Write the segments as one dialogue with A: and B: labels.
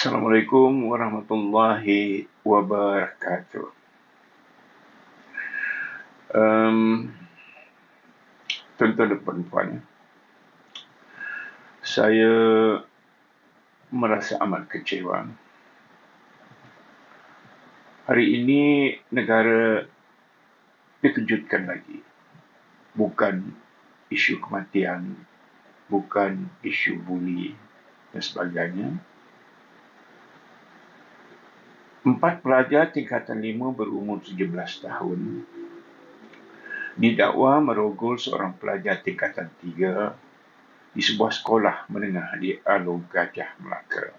A: Assalamualaikum warahmatullahi wabarakatuh. Um, tuan-tuan dan puan-puan, saya merasa amat kecewa. Hari ini negara dikejutkan lagi. Bukan isu kematian, bukan isu buli dan sebagainya. Empat pelajar tingkatan lima berumur 17 tahun didakwa merogol seorang pelajar tingkatan tiga di sebuah sekolah menengah di Alor Gajah Melaka.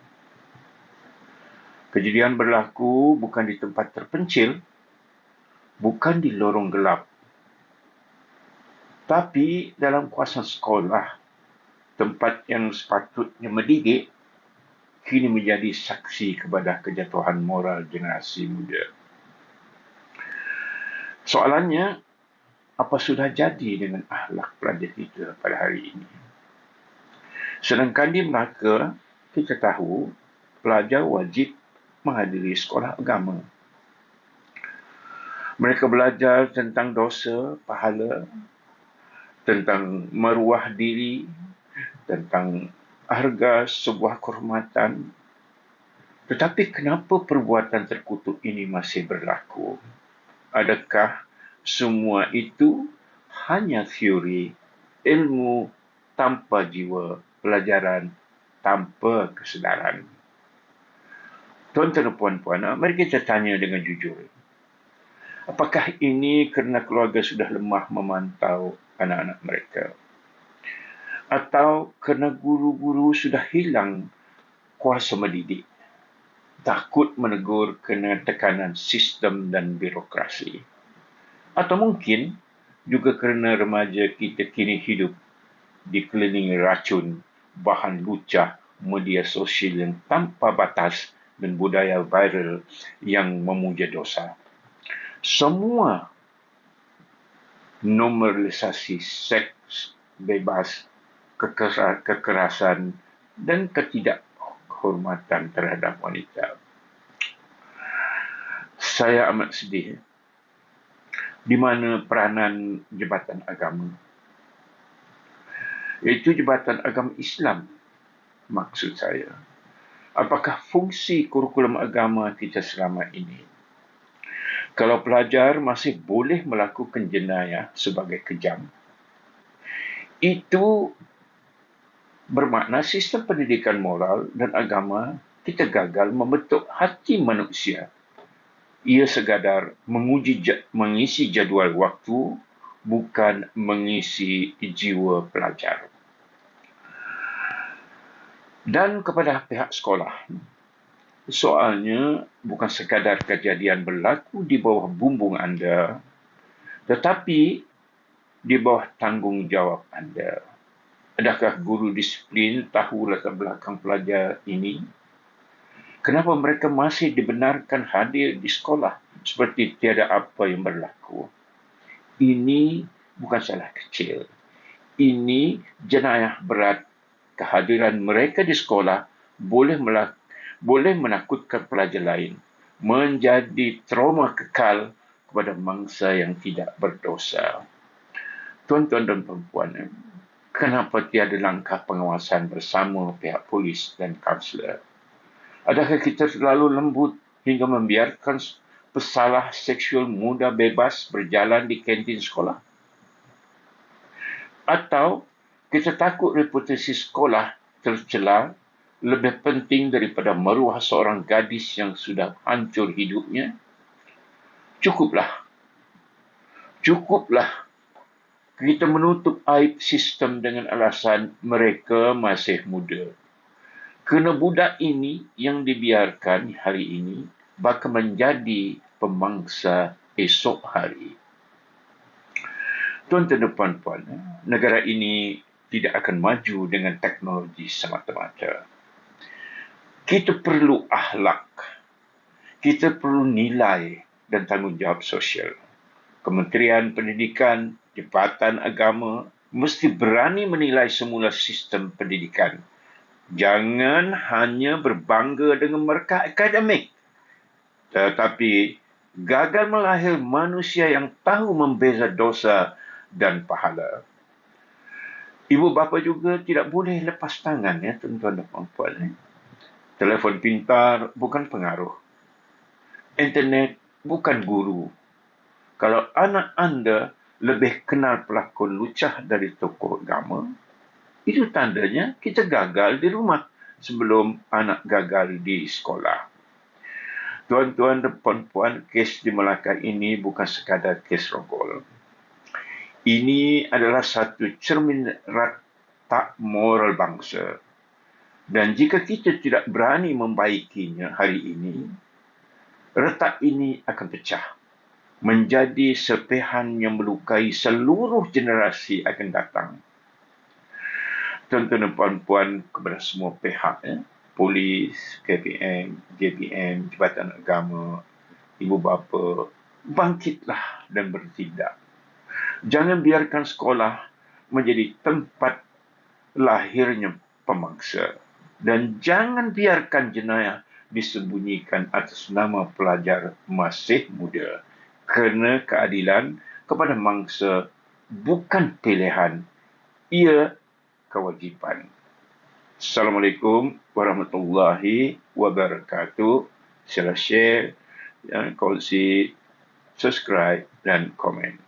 A: Kejadian berlaku bukan di tempat terpencil, bukan di lorong gelap, tapi dalam kawasan sekolah, tempat yang sepatutnya mendidik kini menjadi saksi kepada kejatuhan moral generasi muda. Soalannya, apa sudah jadi dengan ahlak pelajar kita pada hari ini? Sedangkan di Melaka, kita tahu pelajar wajib menghadiri sekolah agama. Mereka belajar tentang dosa, pahala, tentang meruah diri, tentang harga sebuah kehormatan. Tetapi kenapa perbuatan terkutuk ini masih berlaku? Adakah semua itu hanya teori, ilmu tanpa jiwa, pelajaran tanpa kesedaran? Tuan-tuan dan puan-puan, mari kita tanya dengan jujur. Apakah ini kerana keluarga sudah lemah memantau anak-anak mereka? Atau kerana guru-guru sudah hilang kuasa mendidik, takut menegur kerana tekanan sistem dan birokrasi. Atau mungkin juga kerana remaja kita kini hidup dikelilingi racun, bahan lucah, media sosial yang tanpa batas dan budaya viral yang memuja dosa. Semua normalisasi seks bebas kekerasan dan ketidakhormatan terhadap wanita. Saya amat sedih di mana peranan Jabatan Agama iaitu Jabatan Agama Islam maksud saya. Apakah fungsi kurikulum agama kita selama ini? Kalau pelajar masih boleh melakukan jenayah sebagai kejam, itu bermakna sistem pendidikan moral dan agama kita gagal membentuk hati manusia. Ia sekadar menguji mengisi jadual waktu bukan mengisi jiwa pelajar. Dan kepada pihak sekolah, soalnya bukan sekadar kejadian berlaku di bawah bumbung anda, tetapi di bawah tanggungjawab anda. Adakah guru disiplin tahu latar belakang pelajar ini? Kenapa mereka masih dibenarkan hadir di sekolah seperti tiada apa yang berlaku? Ini bukan salah kecil. Ini jenayah berat. Kehadiran mereka di sekolah boleh melak- boleh menakutkan pelajar lain. Menjadi trauma kekal kepada mangsa yang tidak berdosa. Tuan-tuan dan perempuan, kenapa tiada langkah pengawasan bersama pihak polis dan kaunselor? Adakah kita terlalu lembut hingga membiarkan pesalah seksual muda bebas berjalan di kantin sekolah? Atau kita takut reputasi sekolah tercela lebih penting daripada meruah seorang gadis yang sudah hancur hidupnya? Cukuplah. Cukuplah kita menutup aib sistem dengan alasan mereka masih muda. Kerana budak ini yang dibiarkan hari ini bakal menjadi pemangsa esok hari. Tuan-tuan dan puan-puan, negara ini tidak akan maju dengan teknologi semata-mata. Kita perlu ahlak. Kita perlu nilai dan tanggungjawab sosial. Kementerian Pendidikan Jabatan Agama mesti berani menilai semula sistem pendidikan Jangan hanya berbangga dengan mereka akademik. Tetapi gagal melahir manusia yang tahu membeza dosa dan pahala. Ibu bapa juga tidak boleh lepas tangan ya tuan-tuan dan puan-puan. Ya. Telefon pintar bukan pengaruh. Internet bukan guru. Kalau anak anda lebih kenal pelakon lucah dari tokoh agama, itu tandanya kita gagal di rumah sebelum anak gagal di sekolah. Tuan-tuan dan puan-puan, kes di Melaka ini bukan sekadar kes rogol. Ini adalah satu cermin retak moral bangsa. Dan jika kita tidak berani membaikinya hari ini, retak ini akan pecah. Menjadi serpihan yang melukai seluruh generasi akan datang. Tuan-tuan dan puan-puan kepada semua pihak, ya, polis, KPM, JPM, Jabatan Agama, ibu bapa, bangkitlah dan bertindak. Jangan biarkan sekolah menjadi tempat lahirnya pemangsa. Dan jangan biarkan jenayah disembunyikan atas nama pelajar masih muda. Kerana keadilan kepada mangsa bukan pilihan, ia kewajipan. Assalamualaikum warahmatullahi wabarakatuh. Sila share, dan kongsi, subscribe dan komen.